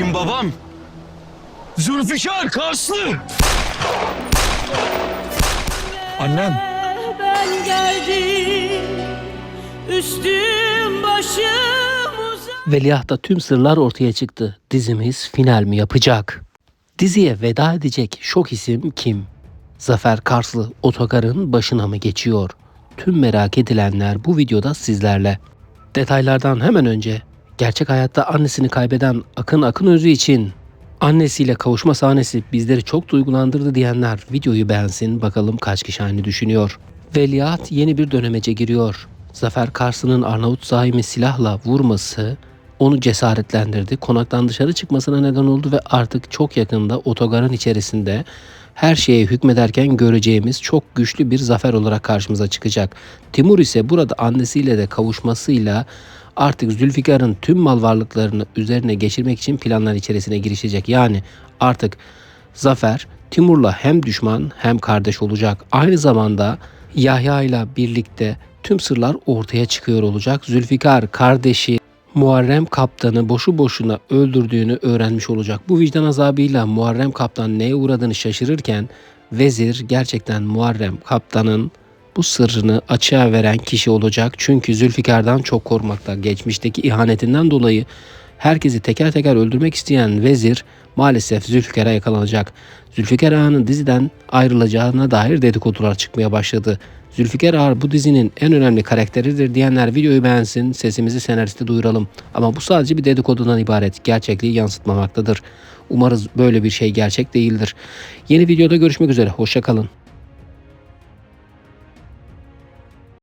Benim babam Zülfikar Karslı. Annem. Ben geldim üstüm başım uzak. Veliaht'ta tüm sırlar ortaya çıktı. Dizimiz final mi yapacak? Diziye veda edecek şok isim kim? Zafer Karslı otogarın başına mı geçiyor? Tüm merak edilenler bu videoda sizlerle. Detaylardan hemen önce gerçek hayatta annesini kaybeden Akın Akın Özü için annesiyle kavuşma sahnesi bizleri çok duygulandırdı diyenler videoyu beğensin bakalım kaç kişi aynı düşünüyor. Veliaht yeni bir dönemece giriyor. Zafer Karslı'nın Arnavut zahimi silahla vurması onu cesaretlendirdi. Konaktan dışarı çıkmasına neden oldu ve artık çok yakında otogarın içerisinde her şeye hükmederken göreceğimiz çok güçlü bir zafer olarak karşımıza çıkacak. Timur ise burada annesiyle de kavuşmasıyla artık Zülfikar'ın tüm mal varlıklarını üzerine geçirmek için planlar içerisine girişecek. Yani artık Zafer Timur'la hem düşman hem kardeş olacak. Aynı zamanda Yahya ile birlikte tüm sırlar ortaya çıkıyor olacak. Zülfikar kardeşi Muharrem Kaptan'ı boşu boşuna öldürdüğünü öğrenmiş olacak. Bu vicdan azabıyla Muharrem Kaptan neye uğradığını şaşırırken vezir gerçekten Muharrem Kaptan'ın bu sırrını açığa veren kişi olacak. Çünkü Zülfikar'dan çok korkmakta. Geçmişteki ihanetinden dolayı herkesi teker teker öldürmek isteyen vezir maalesef Zülfikar'a yakalanacak. Zülfikar Ağa'nın diziden ayrılacağına dair dedikodular çıkmaya başladı. Zülfikar Ağa bu dizinin en önemli karakteridir diyenler videoyu beğensin, sesimizi senariste duyuralım. Ama bu sadece bir dedikodudan ibaret, gerçekliği yansıtmamaktadır. Umarız böyle bir şey gerçek değildir. Yeni videoda görüşmek üzere, hoşçakalın.